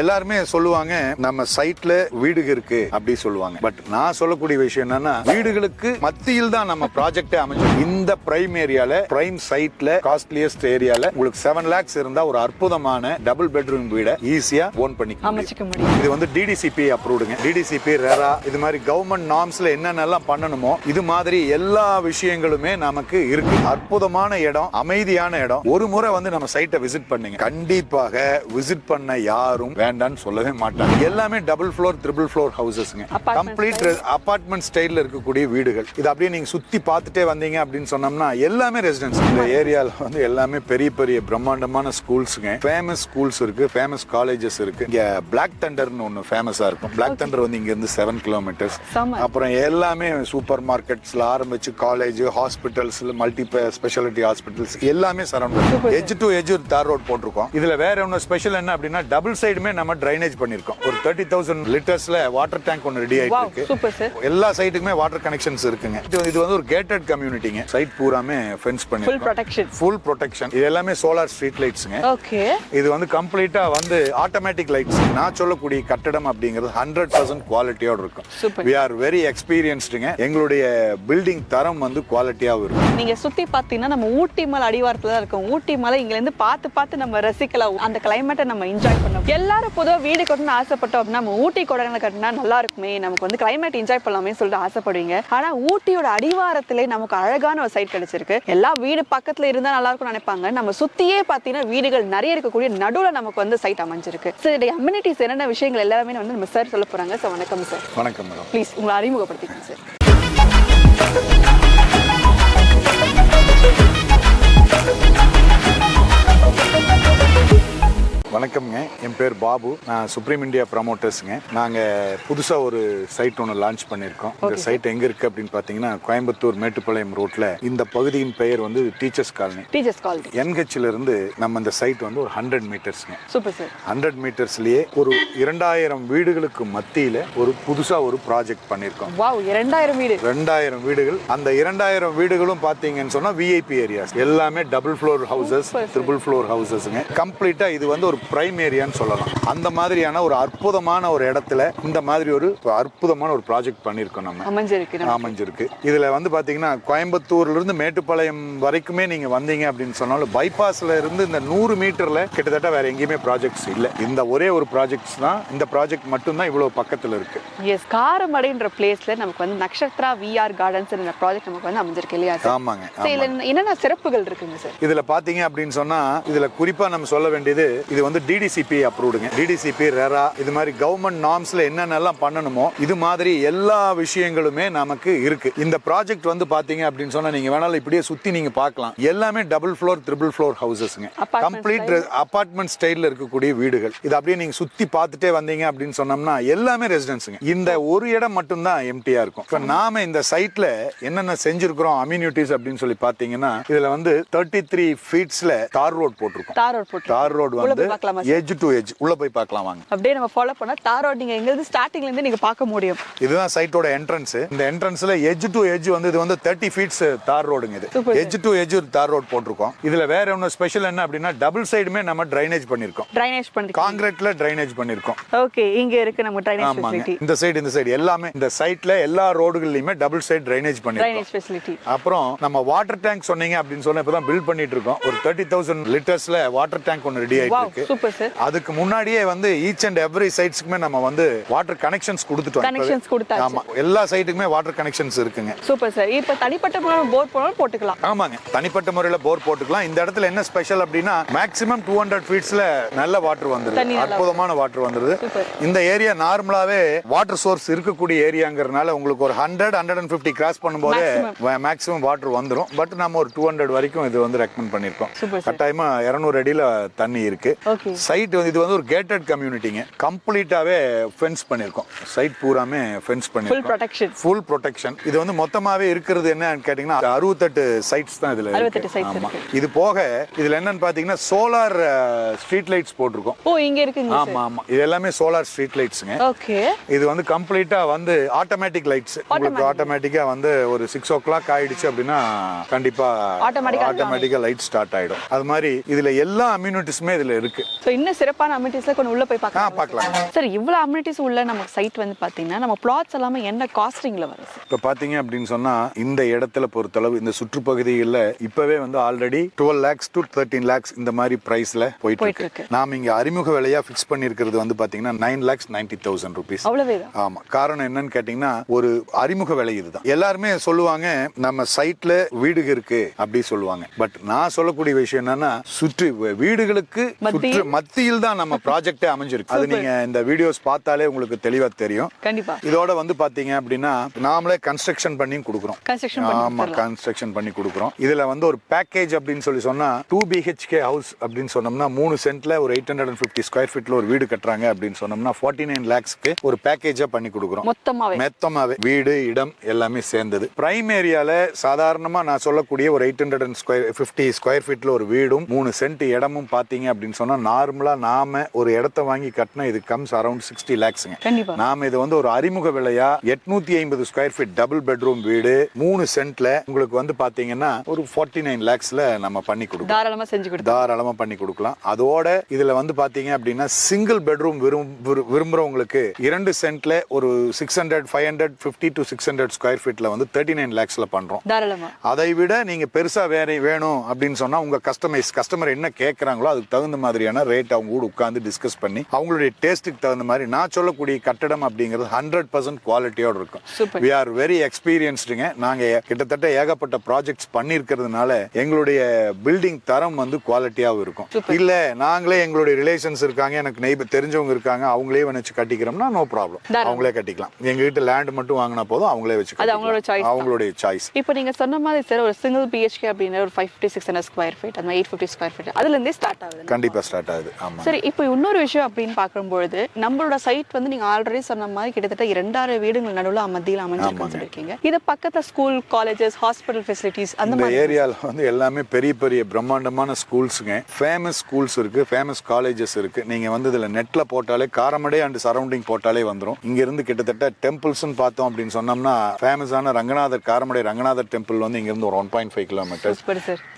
எல்லாருமே சொல்லுவாங்க நம்ம சைட்ல வீடு இருக்கு அப்படி சொல்லுவாங்க. பட் நான் சொல்லக்கூடிய விஷயம் என்னன்னா வீடுகளுக்கு மத்தியில் தான் நம்ம ப்ராஜெக்டே அமைஞ்சு இந்த பிரைம் ஏரியால பிரைம் சைட்ல காஸ்ட்லியஸ்ட் ஏரியால உங்களுக்கு செவன் லேக்ஸ் இருந்தா ஒரு அற்புதமான டபுள் பெட்ரூம் வீட ஈஸியா ஓன் பண்ணிக்க முடியும். இது வந்து டிடிசிபி அப்ரூவ்டுங்க டிடிசிபி ரெரா இது மாதிரி கவர்மெண்ட் நார்ம்ஸ்ல என்னென்னலாம் பண்ணணுமோ இது மாதிரி எல்லா விஷயங்களுமே நமக்கு இருக்கு. அற்புதமான இடம் அமைதியான இடம். ஒரு முறை வந்து நம்ம சைட்டை விசிட் பண்ணுங்க. கண்டிப்பாக விசிட் பண்ண யாரும் வேண்டாம்னு சொல்லவே மாட்டாங்க. எல்லாமே டபுள் ஃப்ளோர் ட்ரிபிள் ஃப்ளோர் ஹவுசஸ்ங்க கம்ப்ளீட் அபார்ட்மெண்ட் ஸ்டைல்ல இருக்கக்கூடிய வீடுகள். இது அப்படியே நீங்க சுத்தி பார்த்துட்டே வந்தீங்க அப்படின்னு சொன்னோம்னா எல்லாமே ரெசிடென்ஸ் இந்த ஏரியால வந்து எல்லாமே பெரிய பெரிய பிரம்மாண்டமான ஸ்கூல்ஸுங்க ஃபேமஸ் ஸ்கூல்ஸ் இருக்கு ஃபேமஸ் காலேஜஸ் இருக்கு. இங்க பிளாக் தண்டர்னு ஒன்னு ஃபேமஸா இருக்கும். பிளாக் தண்டர் வந்து இங்க இருந்து செவன் கிலோமீட்டர்ஸ். அப்புறம் எல்லாமே சூப்பர் மார்க்கெட்ஸ்ல ஆரம்பிச்சு college hospitals multi specialty hospitals எல்லாமே surround edge to edge tar road போட்டிருக்கோம். இதுல வேற ஒன்று ஸ்பெஷல் என்ன அப்படின்னா டபுள் சைடுமே நம்ம ட்ரைனேஜ் பண்ணிருக்கோம் ஒரு தேர்ட்டி தௌசண்ட் லிட்டர்ஸ்ல வாட்டர் டேங்க் ஒன்று ரெடி ஆயிட்டு இருக்கு. எல்லா சைட்டுக்குமே வாட்டர் கனெக்ஷன்ஸ் இருக்குங்க. இது வந்து ஒரு கேட்டட் கம்யூனிட்டிங்க சைட் பூராமே fence full protection full protection இது எல்லாமே சோலார் ஸ்ட்ரீட் லைட்ஸுங்க ஓகே இது வந்து கம்ப்ளீட்டா வந்து ஆட்டோமேட்டிக் லைட்ஸ் நான் சொல்லக்கூடிய கட்டடம் அப்படிங்கிறது ஹண்ட்ரட் பர்சன்ட் குவாலிட்டியோட இருக்கும். வி ஆர் வெரி எக்ஸ்பீரியன்ஸ்டுங்க எங்களுடைய பில்டிங் தரம் வந்து குவாலிட்டியாகவும் இருக்கும். நீங்க சுத்தி பாத்தீங்கன்னா நம்ம ஊட்டி மலை அடிவாரத்துல தான் இருக்கோம். ஊட்டி மலை இங்க இருந்து பார்த்து பார்த்து நம்ம ரசிக்கலாம். அந்த கிளைமேட்டை நம்ம என்ஜாய் பண்ணோம் எல்லாரும் பொதுவா வீடு கட்டணும்னு ஆசைப்பட்டோம் அப்படின்னா நம்ம ஊட்டி கொடைக்கானல் கட்டினா நல்லா இருக்குமே நமக்கு வந்து கிளைமேட் என்ஜாய் பண்ணலாமே சொல்லிட்டு ஆசைப்படுவீங்க. ஆனா ஊட்டியோட அடிவாரத்திலே நமக்கு அழகான ஒரு சைட் கிடைச்சிருக்கு. எல்லா வீடு பக்கத்துல இருந்தா நல்லா இருக்கும்னு நினைப்பாங்க. நம்ம சுத்தியே பாத்தீங்கன்னா வீடுகள் நிறைய இருக்கக்கூடிய நடுவுல நமக்கு வந்து சைட் அமைஞ்சிருக்கு. சரி அம்யூனிட்டிஸ் என்னென்ன விஷயங்கள் எல்லாமே வந்து நம்ம சார் சொல்ல போறாங்க. சார் வணக்கம் சார் வணக்கம் மேடம் ப்ளீஸ் உங்களை அறிமுகப்படுத்திக்கங்க சார் வணக்கம்ங்க. என் பேர் பாபு. நான் சுப்ரீம் இந்தியா ப்ரமோட்டர்ஸுங்க நாங்கள் புதுசாக ஒரு சைட் ஒன்று லான்ச் பண்ணியிருக்கோம். இந்த சைட் எங்கே இருக்குது அப்படின்னு பார்த்தீங்கன்னா கோயம்புத்தூர் மேட்டுப்பாளையம் ரோட்டில் இந்த பகுதியின் பெயர் வந்து டீச்சர்ஸ் காலனி டீச்சர்ஸ் கால் என்ஹெச்ல இருந்து நம்ம இந்த சைட் வந்து ஒரு ஹண்ட்ரட் மீட்டர்ஸ்ங்க சூப்பர் சார் ஹண்ட்ரட் மீட்டர்ஸ்லயே ஒரு இரண்டாயிரம் வீடுகளுக்கு மத்தியில ஒரு புதுசா ஒரு ப்ராஜெக்ட் பண்ணியிருக்கோம். இரண்டாயிரம் வீடு. ரெண்டாயிரம் வீடுகள். அந்த இரண்டாயிரம் வீடுகளும் பாத்தீங்கன்னு சொன்னா விஐபி ஏரியாஸ் எல்லாமே double floor houses. Triple floor ஹவுசஸ்ங்க கம்ப்ளீட்டா இது வந்து ஒரு பிரைம் ஏரியான்னு சொல்லலாம். அந்த மாதிரியான ஒரு அற்புதமான ஒரு இடத்துல இந்த மாதிரி ஒரு அற்புதமான ஒரு ப்ராஜெக்ட் பண்ணியிருக்கோம் நம்ம. அமைஞ்சிருக்கு. அமைஞ்சிருக்கு. இதுல வந்து பாத்தீங்கன்னா கோயம்புத்தூர்ல இருந்து மேட்டுப்பாளையம் வரைக்குமே நீங்க வந்தீங்க அப்படின்னு சொன்னாலும் பைபாஸ்ல இருந்து இந்த நூறு மீட்டர்ல கிட்டத்தட்ட வேற எங்கேயுமே ப்ராஜெக்ட்ஸ் இல்ல. இந்த ஒரே ஒரு ப்ராஜெக்ட்ஸ் தான் இந்த ப்ராஜெக்ட் மட்டும்தான் இவ்வளவு பக்கத்துல இருக்கு. எஸ் காரமடைன்ற பிளேஸ்ல நமக்கு வந்து நக்ஷத்ரா விஆர் கார்டன்ஸ் இந்த ப்ராஜெக்ட் நமக்கு வந்து அமைஞ்சிருக்கு இல்லையா ஆமாங்க இதுல என்னென்ன சிறப்புகள் இருக்குங்க சார் இதுல பாத்தீங்க அப்படின்னு சொன்னா இதுல குறிப்பா நம்ம சொல்ல வேண்டியது இது வந்து டிடிசிபி அப்ரூவ்டுங்க டிடிசிபி ரெரா இது மாதிரி கவர்மெண்ட் நார்ம்ஸ்ல என்னென்னலாம் பண்ணணுமோ இது மாதிரி எல்லா விஷயங்களுமே நமக்கு இருக்கு. இந்த ப்ராஜெக்ட் வந்து பாத்தீங்க அப்படின்னு சொன்னா நீங்க வேணாலும் இப்படியே சுத்தி நீங்க பார்க்கலாம். எல்லாமே டபுள் ஃப்ளோர் ட்ரிபிள் ஃப்ளோர் ஹவுசஸ்ங்க கம்ப்ளீட் அபார்ட்மெண்ட் ஸ்டைல்ல இருக்கக்கூடிய வீடுகள். இது அப்படியே நீங்க சுத்தி பார்த்துட்டே வந்தீங்க அப்படின்னு சொன்னோம்னா எல்லாமே ரெசிடென்ஸுங்க இந்த ஒரு இடம் மட்டும்தான் எம்டியா இருக்கும். இப்ப நாம இந்த சைட்ல என்னென்ன செஞ்சிருக்கிறோம் அம்யூனிட்டிஸ் அப்படின்னு சொல்லி பாத்தீங்கன்னா இதுல வந்து தேர்ட்டி த்ரீ ஃபீட்ஸ்ல தார் ரோட் போட்டிருக்கோம். தார் ரோட் வந்து பார்க்கலாமா எஜ் டு எஜ் உள்ள போய் பார்க்கலாம் வாங்க. அப்படியே நம்ம ஃபாலோ பண்ணா தார் ரோட் நீங்க எங்க இருந்து ஸ்டார்டிங்ல இருந்து நீங்க பார்க்க முடியும். இதுதான் சைட்டோட என்ட்ரன்ஸ் இந்த என்ட்ரன்ஸ்ல எஜ் டு எஜ் வந்து இது வந்து தேர்ட்டி ஃபீட்ஸ் தார் ரோடுங்க இது. Edge to edge tar road போட்டிருக்கோம். இதுல வேற ஒன்று ஸ்பெஷல் என்ன அப்படின்னா டபுள் சைடுமே நம்ம ட்ரைனேஜ் பண்ணிருக்கோம். ட்ரைனேஜ் பண்ணி காங்கிரீட்ல ட்ரைனேஜ் பண்ணிருக்கோம். ஓகே இங்க இருக்கு நம்ம ட்ரைனேஜ் ஃபெசிலிட்டி இந்த சைடு இந்த சைடு எல்லாமே இந்த சைட்ல எல்லா ரோடுகள்லயுமே டபுள் சைடு ட்ரைனேஜ் பண்ணிருக்கோம். அப்புறம் நம்ம வாட்டர் டேங்க் சொன்னீங்க அப்படின்னு சொன்னா இப்பதான் பில்ட் பண்ணிட்டு இருக்கோம். ஒரு தேர்ட்டி தௌசண்ட் லிட்டர்ஸ்ல வாட்டர் டேங்க் ஒன்று ரெடி ஆயிட்டு இருக்கு. Super sir. அதுக்கு முன்னாடியே வந்து ஈச் அண்ட் எவ்ரி சைட்ஸ்க்குமே நம்ம வந்து வாட்டர் கனெக்ஷன்ஸ் கொடுத்துட்டோம் இப்பவே. கொடுத்தாச்சு. ஆமா எல்லா சைட்டுக்குமே வாட்டர் கனெக்ஷன்ஸ் இருக்குங்க. Super sir. இப்போ தனிப்பட்ட போர் போனாலும் போட்டுக்கலாம். ஆமாங்க. தனிப்பட்ட முறையில போர் போட்டுக்கலாம். இந்த இடத்துல என்ன ஸ்பெஷல் அப்படின்னா மேக்ஸிமம் டூ ஹண்ட்ரட் ஃபீட்ஸ்ல நல்ல வாட்டர் வந்துருது. அற்புதமான வாட்டர் வந்துருது. இந்த ஏரியா நார்மலாவே வாட்டர் சோர்ஸ் இருக்கக்கூடிய ஏரியாங்கிறதுனால உங்களுக்கு ஒரு hundred hundred and fifty cross பண்ணும்போது மேக்ஸிமம் வாட்டர் வந்துரும். பட் நம்ம ஒரு டூ ஹண்ட்ரட் வரைக்கும் இது வந்து ரெக்கமெண்ட் sir. கட்டாயமா இருநூறு அடியில தண்ணி இருக்கு. சைட் வந்து இது வந்து ஒரு கேட்டட் கம்யூனிட்டிங்க கம்ப்ளீட்டாவே ஃபென்ஸ் பண்ணிருக்கோம். சைட் பூராமே ஃபென்ஸ் பண்ணிருக்கோம். ப்ரொடெக்ஷன் ஃபுல் ப்ரொடெக்ஷன் இது வந்து மொத்தமாவே இருக்கிறது என்னன்னு கேட்டீங்கன்னா அறுபத்தெட்டு சைட்ஸ் தான் இதுல இருக்கு. 68 sites ஆமா. இருக்கு. இது போக இதுல என்னன்னு பாத்தீங்கன்னா சோலார் ஸ்ட்ரீட் லைட்ஸ் போட்டிருக்கோம். ஓ இங்க இருக்குங்க ஆமா ஆமா. இது எல்லாமே சோலார் ஸ்ட்ரீட் லைட்ஸுங்க ஓகே இது வந்து கம்ப்ளீட்டா வந்து ஆட்டோமேட்டிக் லைட்ஸ் உங்களுக்கு ஆட்டோமேட்டிக்கா வந்து ஒரு சிக்ஸ் ஓ கிளாக் ஆயிடுச்சு அப்படின்னா கண்டிப்பா Automatic ஆ ஆட்டோமேட்டிக்கா லைட் ஸ்டார்ட் ஆயிடும். அது மாதிரி இதுல எல்லா அம்யூனிட்டிஸுமே இதுல இருக்கு. இருக்கு. ஸோ இன்னும் சிறப்பான அமினிட்டிஸ்ல கொஞ்சம் உள்ள போய் பார்க்கலாம். பார்க்கலாம். சார் இவ்வளோ அமினிட்டிஸ் உள்ள நம்ம சைட் வந்து பார்த்தீங்கன்னா நம்ம பிளாட்ஸ் எல்லாமே என்ன காஸ்டிங்ல வரும் இப்போ பார்த்தீங்க அப்படின்னு சொன்னா இந்த இடத்துல பொறுத்தளவு இந்த சுற்றுப்பகுதிகளில் இப்பவே வந்து already twelve lakhs to thirteen lakhs இந்த மாதிரி பிரைஸ்ல போயிட்டு இருக்கு. நாம இங்க அறிமுக விலையா ஃபிக்ஸ் பண்ணியிருக்கிறது வந்து பாத்தீங்கன்னா nine lakhs ninety thousand rupees ஆமா. காரணம் என்னன்னு கேட்டீங்கன்னா ஒரு அறிமுக விலை இதுதான். எல்லாருமே சொல்லுவாங்க நம்ம சைட்ல வீடு இருக்கு அப்படி சொல்லுவாங்க. பட் நான் சொல்லக்கூடிய விஷயம் என்னன்னா சுற்றி வீடுகளுக்கு? சுற்று மத்தியில் தான் நம்ம ப்ராஜெக்டே அமைஞ்சிருக்கு. அது நீங்க இந்த வீடியோஸ் பார்த்தாலே உங்களுக்கு தெளிவா தெரியும். கண்டிப்பா. இதோட வந்து பாத்தீங்க அப்படின்னா நாமளே கன்ஸ்ட்ரக்ஷன் பண்ணி கொடுக்குறோம். ஆமா கன்ஸ்ட்ரக்ஷன் பண்ணி கொடுக்குறோம். இதுல வந்து ஒரு பேக்கேஜ் அப்படின்னு சொல்லி சொன்னா டூ பிஹெச்கே ஹவுஸ் அப்படின்னு சொன்னோம்னா மூணு சென்ட்ல ஒரு eight hundred and fifty square ஃபீட்ல ஒரு வீடு கட்டுறாங்க அப்படின்னு சொன்னோம்னா ஃபார்ட்டி நைன் லேக்ஸ்க்கு ஒரு பேக்கேஜா பண்ணி கொடுக்குறோம். மொத்தமாவே. மொத்தமாவே. வீடு இடம் எல்லாமே சேர்ந்தது. பிரைம் ஏரியால சாதாரணமா நான் சொல்லக்கூடிய ஒரு eight hundred and square fifty square ஃபீட்ல ஒரு வீடும் மூணு சென்ட் இடமும் பாத்தீங்க அப்படின்னு சொன்னா நார்மலா நாம ஒரு இடத்த வாங்கி கட்டினா இது கம்ஸ் அரௌண்ட் சிக்ஸ்டி லேக்ஸ்ங்க நாம இது வந்து ஒரு அறிமுக விலையா எட்நூத்தி ஐம்பது ஸ்கொயர் ஃபீட் டபுள் பெட்ரூம் வீடு மூணு சென்ட்ல உங்களுக்கு வந்து பாத்தீங்கன்னா ஒரு ஃபார்ட்டி நைன் லேக்ஸ்ல நம்ம பண்ணி கொடுக்கலாம். தாராளமா செஞ்சு தாராளமா பண்ணி கொடுக்கலாம். அதோட இதுல வந்து பாத்தீங்க அப்படின்னா சிங்கிள் பெட்ரூம் விரும்புறவங்களுக்கு இரண்டு சென்ட்ல ஒரு six hundred five hundred fifty to six hundred square ஃபீட்ல வந்து தேர்ட்டி நைன் லேக்ஸ்ல பண்றோம் அதை விட நீங்க பெருசா வேற வேணும் அப்படின்னு சொன்னா உங்க கஸ்டமைஸ் கஸ்டமர் என்ன கேட்கறாங்களோ அதுக்கு தகுந்த மாதிரியான ரேட் அவங்க கூட உட்கார்ந்து டிஸ்கஸ் பண்ணி அவங்களுடைய டேஸ்ட்டுக்கு தகுந்த மாதிரி நான் சொல்லக்கூடிய கட்டடம் அப்படிங்கிறது ஹண்ட்ரட் பர்சன்ட் குவாலிட்டியோட இருக்கும். வி ஆர் வெரி எக்ஸ்பீரியன்ஸ்டுங்க நாங்க ஏ- கிட்டத்தட்ட ஏகப்பட்ட ப்ராஜெக்ட்ஸ் பண்ணியிருக்கிறதுனால எங்களுடைய பில்டிங் தரம் வந்து குவாலிட்டியாகவும் இருக்கும். இல்ல நாங்களே எங்களுடைய ரிலேஷன்ஸ் இருக்காங்க எனக்கு நெய்பர் தெரிஞ்சவங்க இருக்காங்க அவங்களே வச்சு கட்டிக்கிறோம்னா நோ ப்ராப்ளம். அவங்களே கட்டிக்கலாம். எங்க கிட்ட லேண்ட் மட்டும் வாங்கினா போதும் அவங்களே வச்சு. அவங்களுடைய சாய்ஸ் இப்போ நீங்க சொன்ன மாதிரி சார் ஒரு சிங்கிள் பிஹெச்கே அப்படின்னா ஒரு five fifty six hundred square feet அந்த எயிட் ஃபிஃப்டி ஸ்கொயர் ஃபீட் அதுல இருந்தே ஸ்டார்ட் ஆகுது கண்டிப்பா ஸ்டார்ட் ஆகுது. ஆமா. சரி இப்போ இன்னொரு விஷயம் அப்படின்னு பார்க்கும்பொழுது நம்மளோட சைட் வந்து நீங்க ஆல்ரெடி சொன்ன மாதிரி கிட்டத்தட்ட இரண்டாயிரம் வீடுகள் நடுவுல மத்தியில் அமைஞ்சிருக்குன்னு சொல்லியிருக்கீங்க இது பக்கத்துல ஸ்கூல் காலேஜஸ் ஹாஸ்பிட்டல் ஃபெசிலிட்டிஸ் அந்த மாதிரி. ஏரியால வந்து எல்லாமே பெரிய பெரிய பிரம்மாண்டமான ஸ்கூல்ஸுங்க ஃபேமஸ் ஸ்கூல்ஸ் இருக்கு ஃபேமஸ் காலேஜஸ் இருக்கு. நீங்க வந்து இதுல நெட்ல போட்டாலே காரமடே அண்ட் சரௌண்டிங் போட்டாலே வந்துரும். இங்க இருந்து கிட்டத்தட்ட டெம்பிள்ஸ்னு பார்த்தோம் அப்படின்னு சொன்னோம்னா ஃபேமஸான ரங்கநாதர் காரமடை ரங்கநாதர் டெம்பிள் வந்து இங்க இருந்து ஒரு one point five kilometres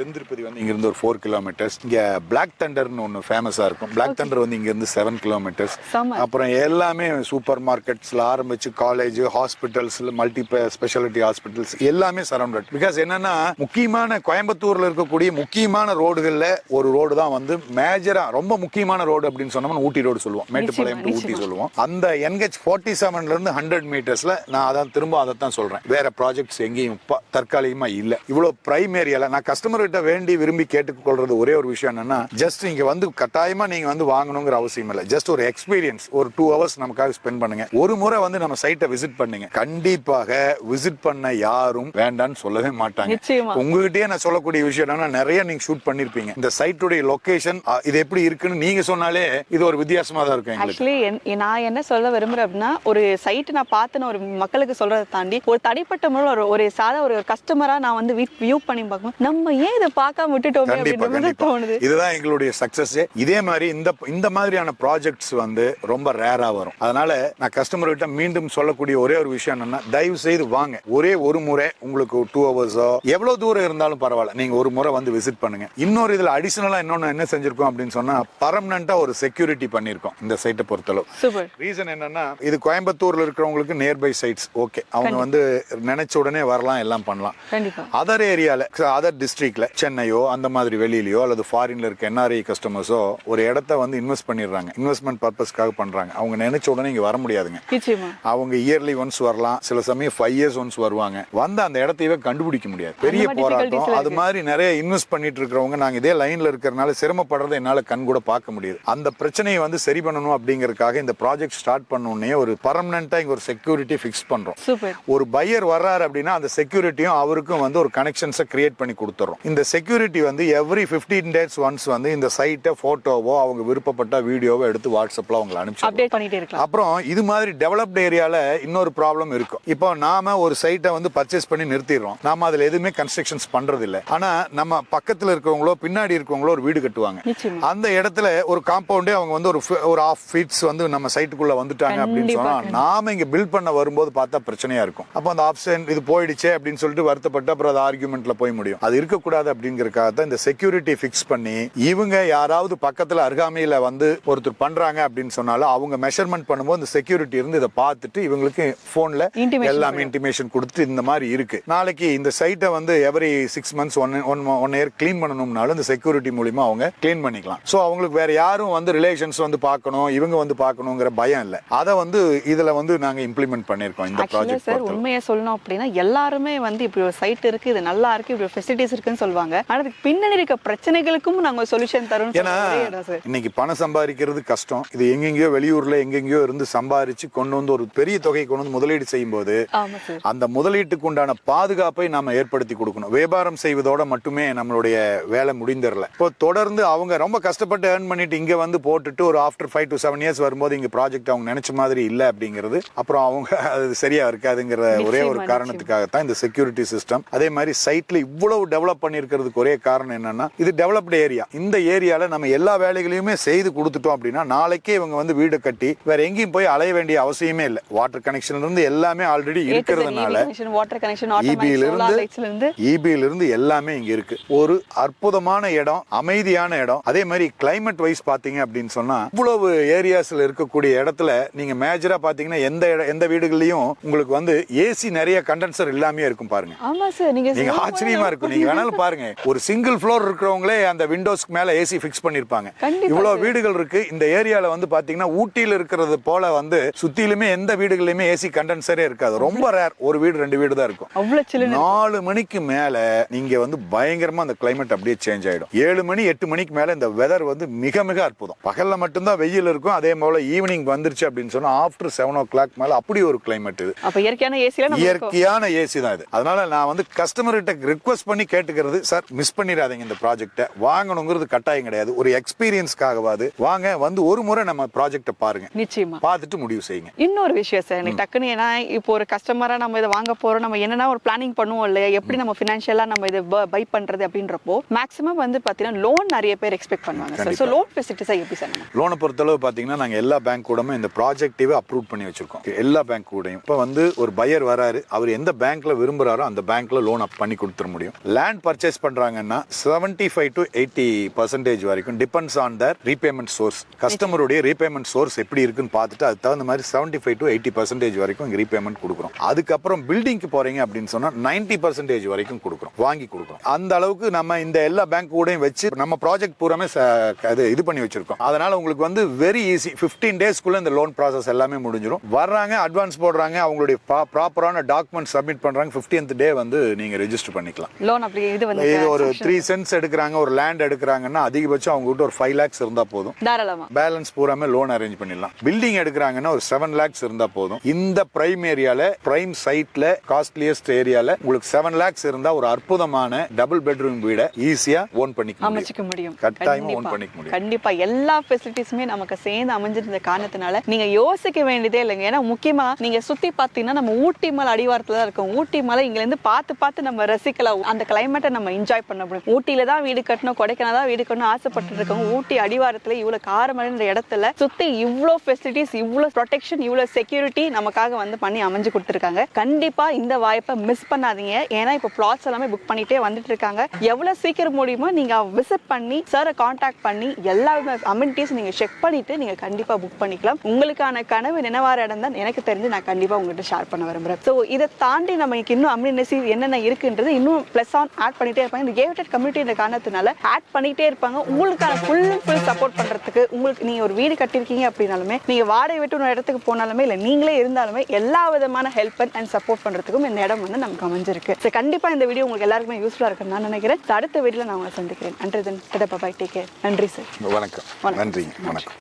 Thenthirupathi வந்து இங்க இருந்து ஒரு ஃபோர் கிலோமீட்டர்ஸ் இங்க பிளாக் தண்டர்னு ஒன்று ஃபேமஸா இருக்கும். பிளாக் தண்டர் வந்து இங்க இருந்து செவன் கிலோமீட்டர்ஸ். அப்புறம் எல்லாமே சூப்பர் மார்க்கெட்ஸ்ல ஆரம்பிச்சு college hospitals multi speciality hospitals எல்லாமே சரௌண்டட் பிகாஸ் என்னன்னா முக்கியமான கோயம்புத்தூர்ல இருக்கக்கூடிய முக்கியமான ரோடுகள்ல ஒரு ரோடு தான் வந்து மேஜரா ரொம்ப முக்கியமான ரோடு அப்படின்னு சொன்னோம்னா ஊட்டி ரோடு சொல்லுவோம். மேட்டுப்பாளையம் to ஊட்டி. சொல்லுவோம். அந்த என்ஹெச் ஃபார்ட்டி செவன்ல இருந்து ஹண்ட்ரட் மீட்டர்ஸ்ல நான் அதான் திரும்ப அதை தான் சொல்றேன். வேற ப்ராஜெக்ட்ஸ் எங்கேயும் இப்ப தற்காலிகமா இல்ல. இவ்வளவு பிரைம் ஏரியால நான் கஸ்டமர் கிட்ட வேண்டி விரும்பி கேட்டுக்கொள்றது ஒரே ஒரு விஷயம் என்னன்னா ஜஸ்ட் நீங்க வந்து கட்டாயமா நீங்க வந்து வாங்கணுங்கிற அவசியம் இல்லை. ஜஸ்ட் ஒரு எக்ஸ்பீரியன்ஸ் ஒரு டூ ஹவர்ஸ் நமக்காக ஸ்பெண்ட் பண்ணுங்க. ஒரு முறை வந்து நம்ம சைட்டை விசிட் பண்ணுங்க. கண்டிப்பாக விசிட் பண்ண யாரும் வேண்டாம்னு சொல்லவே மாட்டாங்க. உங்ககிட்டயே நான் சொல்லக்கூடிய விஷயம் என்னன்னா நிறைய நீங்க ஷூட் பண்ணிருப்பீங்க. இந்த சைட்டுடைய லொகேஷன் இது எப்படி இருக்குன்னு நீங்க சொன்னாலே இது ஒரு வித்தியாசமா தான் இருக்கும் ஆக்சுவலி நான் என்ன சொல்ல விரும்புறேன் அப்படின்னா ஒரு சைட் நான் பார்த்து ஒரு மக்களுக்கு சொல்றதை தாண்டி ஒரு தனிப்பட்ட முறையில் ஒரு ஒரு சாதா ஒரு கஸ்டமரா நான் வந்து வியூ பண்ணி பார்க்கும்போது நம்ம ஏன் இதை பார்க்காம விட்டுட்டோமே அப்படின்னு தோணுது. இதுதான் எங்களுடைய சக்சஸ் இதே மாதிரி இந்த இந்த மாதிரியான ப்ராஜெக்ட்ஸ் வந்து ரொம்ப ரேரா வரும். அதனால நான் கஸ்டமர் கிட்ட மீண்டும் சொல்லக்கூடிய ஒரே ஒரு விஷயம் என்னன்னா தயவு செய்து வாங்க. ஒரே ஒரு முறை உங்களுக்கு டூ ஹவர்ஸோ எவ்வளவு தூரம் இருந்தாலும் பரவாயில்ல. நீங்க ஒரு முறை வந்து விசிட் பண்ணுங்க. இன்னொரு இதுல அடிஷனலா இன்னொன்னு என்ன செஞ்சிருக்கோம் அப்படின்னு சொன்னா பர்மனண்டா ஒரு செக்யூரிட்டி பண்ணிருக்கோம் இந்த சைட்டை பொறுத்தளவு. ரீசன் என்னன்னா இது கோயம்புத்தூர்ல இருக்கிறவங்களுக்கு நியர்பை சைட்ஸ் ஓகே அவங்க வந்து நினைச்ச உடனே வரலாம் எல்லாம் பண்ணலாம். அதர் ஏரியால அதர் டிஸ்ட்ரிக்ட்ல சென்னையோ அந்த மாதிரி வெளியிலயோ அல்லது ஃபாரின்ல இருக்க என்ஆர்ஐ கஸ்டமர்ஸோ ஒரு இடத்த வந்து இன்வெஸ்ட் பண்ணிடுறாங்க. இன்வெஸ்ட்மெண்ட் பர்பஸ்க்காக பண்றாங்க. அவங்க நினைச்ச உடனே இங்க வர முடியாதுங்க. அவங்க இயர்லி ஒன்ஸ் வரலாம். சில சமயம் ஃபைவ் இயர்ஸ் ஒன்ஸ் வருவாங்க. வந்து அந்த இடத்தையவே கண்டுபிடிக்க முடியாது. பெரிய போராட்டம். அது மாதிரி நிறைய இன்வெஸ்ட் பண்ணிட்டு இருக்கிறவங்க நாங்க இதே லைன்ல இருக்கிறனால சிரமப்படுறதை என்னால கண் கூட பார்க்க முடியுது. அந்த பிரச்சனையை வந்து சரி பண்ணணும் அப்படிங்கறதுக்காக இந்த ப்ராஜெக்ட் ஸ்டார்ட் பண்ணோடனே ஒரு பர்மனண்டா இங்க ஒரு செக்யூரிட்டி ஃபிக்ஸ் பண்றோம். ஒரு பையர் வர்றாரு அப்படின்னா அந்த செக்யூரிட்டியும் அவருக்கும் வந்து ஒரு கனெக்ஷன்ஸை கிரியேட் பண்ணி கொடுத்துறோம். இந்த செக்யூரிட்டி வந்து எவ்ரி 15 டேஸ் ஒன்ஸ் வந்து இந்த சைட்டை போட்டோவோ அவங்க விருப்பப்பட்ட வீடியோவோ எடுத்து வாட்ஸ்அப்ல அவங்களை அனுப்பிச்சு அப்டேட் பண்ணிட்டே இருக்கலாம். அப்புறம் இது மாதிரி டெவலப்டு ஏரியால இன்னொரு ப்ராப்ளம் இருக்கும். இப்போ நாம ஒரு சைட்டை வந்து பர்ச்சேஸ் பண்ணி நிறுத்திடுறோம். நாம அதுல எதுவுமே கன்ஸ்ட்ரக்ஷன்ஸ் பண்றது இல்ல ஆனா நம்ம பக்கத்துல இருக்கவங்களோ பின்னாடி இருக்கவங்களோ ஒரு வீடு கட்டுவாங்க. அந்த இடத்துல ஒரு காம்பவுண்டே அவங்க வந்து ஒரு ஒரு ஆஃப் ஃபீட்ஸ் வந்து நம்ம சைட்டுக்குள்ள வந்துட்டாங்க அப்படின்னு கண்டிப்பா, சொன்னா நாம இங்க பில்ட் பண்ண வரும்போது பார்த்தா பிரச்சனையா இருக்கும். அப்போ அந்த ஆப்ஷன் இது போயிடுச்சே அப்படின்னு சொல்லிட்டு வருத்தப்பட்டு அப்புறம் அது ஆர்குமெண்ட்ல போய் முடியும். அது இருக்கக்கூடாது அப்படிங்கறதுக்காக தான் இந்த செக்யூரிட்டி ஃபிக்ஸ் பண்ணி இவங்க யாராவது எங்கேயாவது பக்கத்துல அருகாமையில வந்து ஒருத்தர் பண்றாங்க அப்படின்னு சொன்னாலும் அவங்க மெஷர்மெண்ட் பண்ணும்போது இந்த செக்யூரிட்டி இருந்து இதை பார்த்துட்டு இவங்களுக்கு போன்ல Intimation எல்லாமே இன்டிமேஷன் கொடுத்துட்டு இந்த மாதிரி இருக்கு. நாளைக்கு இந்த சைட்டை வந்து every six months one one one year clean பண்ணணும்னாலும் இந்த செக்யூரிட்டி மூலியமா அவங்க க்ளீன் பண்ணிக்கலாம். ஸோ அவங்களுக்கு வேற யாரும் வந்து ரிலேஷன்ஸ் வந்து பார்க்கணும் இவங்க வந்து பார்க்கணுங்கிற பயம் இல்லை. அதை வந்து இதுல வந்து நாங்க இம்ப்ளிமெண்ட் பண்ணியிருக்கோம் இந்த ப்ராஜெக்ட் சார் உண்மையை சொல்லணும் அப்படின்னா எல்லாருமே வந்து இப்படி ஒரு சைட் இருக்கு இது நல்லா இருக்கு இப்படி ஃபெசிலிட்டிஸ் இருக்குன்னு சொல்லுவாங்க. ஆனா அதுக்கு பின்னணி இருக்க பிரச்சனைகளுக்கும் நாங்க சொல்யூஷன் தரோம்னு ஏன்னா இன்னைக்கு பணம் சம்பாதிக்கிறது கஷ்டம். இது எங்கெங்கயோ வெளியூர்ல எங்கெங்கயோ இருந்து சம்பாரிச்சு கொண்டு வந்து ஒரு பெரிய தொகையை கொண்டு வந்து முதலீடு செய்யும் போது அந்த முதலீட்டுக்கு உண்டான பாதுகாப்பை நாம ஏற்படுத்தி கொடுக்கணும். வியாபாரம் செய்வதோட மட்டுமே நம்மளுடைய வேலை முடிந்துடல இப்போ தொடர்ந்து அவங்க ரொம்ப கஷ்டப்பட்டு ஏர்ன் பண்ணிட்டு இங்க வந்து போட்டுட்டு ஒரு after five to seven years வரும்போது இங்க ப்ராஜெக்ட் அவங்க நினைச்ச மாதிரி இல்ல அப்படிங்கிறது. அப்புறம் அவங்க அது சரியா இருக்காதுங்கிற ஒரே ஒரு நிச்சயமா, காரணத்துக்காகத்தான் இந்த செக்யூரிட்டி சிஸ்டம் அதே மாதிரி சைட்ல இவ்வளவு டெவலப் பண்ணிருக்கிறதுக்கு ஒரே காரணம் என்னன்னா இது டெவலப்டு ஏரியா இந்த ஏரியால நம்ம எல்லா வேலைகளையுமே செய்து கொடுத்துட்டோம் அப்படின்னா நாளைக்கே இவங்க வந்து வீடு கட்டி வேற எங்கேயும் போய் அலைய வேண்டிய அவசியமே இல்லை. வாட்டர் கனெக்ஷன்ல இருந்து எல்லாமே ஆல்ரெடி இருக்கிறதுனால வாட்டர் கனெக்ஷன் இபியில ஆட்டோமேட்டிக் இருந்து லைட்ஸ்ல இருந்து இபியில இருந்து எல்லாமே இங்க இருக்கு. ஒரு அற்புதமான இடம் அமைதியான இடம். அதே மாதிரி கிளைமேட் வைஸ் பாத்தீங்க அப்படின்னு சொன்னா இவ்வளவு ஏரியாஸ்ல இருக்கக்கூடிய இடத்துல நீங்க மேஜரா பாத்தீங்கன்னா எந்த எந்த வீடுகள்லயும் உங்களுக்கு வந்து ஏசி நிறைய கண்டென்சர் இல்லாமே இருக்கும் பாருங்க. நீங்க ஆச்சரியமா இருக்கும். நீங்க வேணாலும் பாருங்க. ஒரு சிங்கிள் ஃப்ளோர் இருக்கிறவங்களே அந்த விண்டோஸ்க்கு மேல ஏசி ஃபிக்ஸ் பண்ணிருப்பாங்க கண்டிப்பா இவ்வளவு வீடுகள் இருக்கு. இந்த ஏரியால வந்து பாத்தீங்கன்னா ஊட்டியில இருக்கிறது போல வந்து சுத்திலுமே எந்த வீடுகள்லயுமே ஏசி கண்டென்சரே இருக்காது. ரொம்ப ரேர் ஒரு வீடு ரெண்டு வீடு தான் இருக்கும். நாலு மணிக்கு மேல நீங்க வந்து பயங்கரமா அந்த கிளைமேட் அப்படியே சேஞ்ச் ஆயிடும். ஏழு மணி எட்டு மணிக்கு மேல இந்த வெதர் வந்து மிக மிக அற்புதம். பகல்ல மட்டும்தான் வெயில் இருக்கும். அதே போல ஈவினிங் வந்துருச்சு அப்படின்னு சொன்னா ஆஃப்டர் செவன் ஓ கிளாக் மேல அப்படி ஒரு கிளைமேட் இது. அப்ப இயற்கையான இருக்கோம். இயற்கையான ஏசி தான் இது. அதனால நான் வந்து கஸ்டமர்கிட்ட ரிக்வஸ்ட் பண்ணி கேட்டுக்கிறது சார் மிஸ் பண்ணிடாதீங்க இந்த ப்ராஜெக்ட்டை வாங்கணுங்கிறது கட்டாயம் கிடையாது. ஒரு எக்ஸ்பீரியன்ஸ்க்காகவாது வாங்க வந்து ஒரு முறை நம்ம ப்ராஜெக்ட்டை பாருங்க. நிச்சயமா. பார்த்துட்டு முடிவு செய்யுங்க. இன்னொரு விஷயம் சார் எனக்கு டக்குன்னு ஏன்னா இப்போ ஒரு கஸ்டமரா நம்ம இதை வாங்க போறோம் நம்ம என்னன்னா ஒரு பிளானிங் பண்ணுவோம் இல்லையா? எப்படி நம்ம ஃபினான்ஷியலா நம்ம இதை பை பண்றது அப்படின்றப்போ மேக்ஸிமம் வந்து பாத்தீங்கன்னா லோன் நிறைய பேர் எக்ஸ்பெக்ட் பண்ணுவாங்க சார். ஸோ லோன் ஃபெசிலிட்டிஸா எப்படி சார் லோனை பொறுத்தளவு பார்த்தீங்கன்னா நாங்கள் எல்லா பேங்க் கூடமே இந்த ப்ராஜெக்டிவே அப்ரூவ் பண்ணி வச்சிருக்கோம். எல்லா பேங்க் கூடயும். இப்போ வந்து ஒரு பையர் வராரு அவர் எந்த பேங்க்ல விரும்புறாரோ அந்த பேங்க்ல லோன் அப் பண்ணி கொடுத்துட முடியும். லேண்ட் பர்ச்சேஸ் பண்றாங்கன்னா seventy five to eighty percentage வரைக்கும் depends on their repayment source கஸ்டமருடைய repayment source எப்படி இருக்குன்னு பார்த்துட்டு அதுக்கு தகுந்த மாதிரி seventy five to eighty percentage வரைக்கும் இங்கே ரீபேமெண்ட் கொடுக்குறோம். அதுக்கப்புறம் பில்டிங்க்கு போறீங்க அப்படின்னு சொன்னா நைன்டி பர்சன்டேஜ் வரைக்கும் கொடுக்குறோம். வாங்கி கொடுக்குறோம். அந்த அளவுக்கு நம்ம இந்த எல்லா பேங்க் கூடயும் வச்சு நம்ம ப்ராஜெக்ட் பூராமே ச- இது பண்ணி வச்சிருக்கோம். அதனால உங்களுக்கு வந்து வெரி ஈஸி 15 டேஸ்க்குள்ள இந்த லோன் ப்ராசஸ் எல்லாமே முடிஞ்சிடும் வர்றாங்க அட்வான்ஸ் போடுறாங்க அவங்களுடைய ப்ராப்பரான டாக்குமெண்ட் சப்மிட் பண்றாங்க 15th டே வந்து நீங்க ரெஜிஸ்டர் பண்ணிக்கலாம். லோன் அப்படி இது வந்து இது ஒரு த்ரீ சென்ட்ஸ் எடுக்கிறாங்க ஒரு லேண்ட் எடுக்கிறாங்கன்னா அதிகபட்சம் அவங்க கிட்ட ஒரு ஃபைவ் லேக்ஸ் இருந்தா போதும். பேலன்ஸ் பூராமே லோன் அரேஞ்ச் பண்ணிடலாம். பில்டிங் எடுக்கிறாங்கன்னா ஒரு செவன் லேக்ஸ் இருந்தா போதும். இந்த பிரைம் ஏரியால பிரைம் சைட்ல காஸ்ட்லியஸ்ட் ஏரியால உங்களுக்கு செவன் லேக்ஸ் இருந்தா ஒரு அற்புதமான டபுள் பெட்ரூம் வீடை ஈஸியா ஓன் பண்ணிக்க முடியும். அமைச்சிக்க முடியும். கட்டாயமா ஓன். பண்ணிக்க முடியும். கண்டிப்பா. எல்லா ஃபெசிலிட்டிஸுமே நமக்கு சேர்ந்து அமைஞ்சிருந்த காரணத்தினால நீங்க யோசிக்க வேண்டியதே இல்லைங்க. ஏன்னா முக்கியமா நீங்க சுத்தி பார்த்தீங்கன்னா நம்ம ஊட்டி மலை அடிவாரத்துல தான் இருக்கோம். ஊட்டி மலை இங்க இருந்து பார்த்து பார்த்து நம்ம ரசிக்கலாம். அந்த கிளைமேட்டை நம்ம என்ஜாய் பண்ண முடியும். ஊட்டியில தான் வீடு கட்டணும் கொடைக்கானல் தான் வீடு கட்டணும் ஆசைப்பட்டு இருக்கோம் ஊட்டி அடிவாரத்துல இவ்வளவு காரமலைன்ற இடத்துல சுத்தி இவ்வளோ ஃபெசிலிட்டிஸ் இவ்வளோ ப்ரொடெக்ஷன் இவ்வளோ செக்யூரிட்டி நமக்காக வந்து பண்ணி அமைஞ்சு கொடுத்துருக்காங்க. கண்டிப்பா இந்த வாய்ப்பை மிஸ் பண்ணாதீங்க. ஏன்னா இப்போ பிளாட்ஸ் எல்லாமே புக் பண்ணிட்டே வந்துட்டு இருக்காங்க. எவ்வளவு சீக்கிரம் முடியுமோ நீங்க விசிட் பண்ணி சாரை காண்டாக்ட் பண்ணி எல்லா அமெனிட்டிஸ் நீங்க செக் பண்ணிட்டு நீங்க கண்டிப்பா புக் பண்ணிக்கலாம். உங்களுக்கான கனவு நினைவார இடம் தான் எனக்கு தெரிஞ்சு நான் கண்டிப்பா உங்ககிட்ட ஷேர் பண்ண விரும்புறேன். ஸோ இதை தாண்டி நமக்கு இன்னும் அம்யூனிசி என்னென்ன இருக்குன்றது இன்னும் ப்ளஸ் ஆன் ஆட் பண்ணிட்டே இருப்பாங்க. இந்த கேட்டட் கம்யூனிட்டி காரணத்தினால ஆட் பண்ணிட்டே இருப்பாங்க. உங்களுக்கு உங்களுக்கான ஃபுல் அண்ட் ஃபுல் சப்போர்ட் பண்றதுக்கு உங்களுக்கு நீங்க ஒரு வீடு கட்டியிருக்கீங்க அப்படின்னாலுமே நீங்க வாடகை விட்டு ஒரு இடத்துக்கு போனாலுமே இல்லை நீங்களே இருந்தாலுமே எல்லா விதமான ஹெல்ப் அண்ட் சப்போர்ட் பண்றதுக்கும் இந்த இடம் வந்து நமக்கு அமைஞ்சிருக்கு. ஸோ கண்டிப்பா இந்த வீடியோ உங்களுக்கு எல்லாருக்குமே யூஸ்ஃபுல்லா இருக்குன்னு நான் நினைக்கிறேன். அடுத்த வீடியோல நான் உங்களை சந்திக்கிறேன். நன்றி தென் பாய் டேக் கேர் நன்றி சார் வணக்கம். நன்றிங்க வணக்கம்.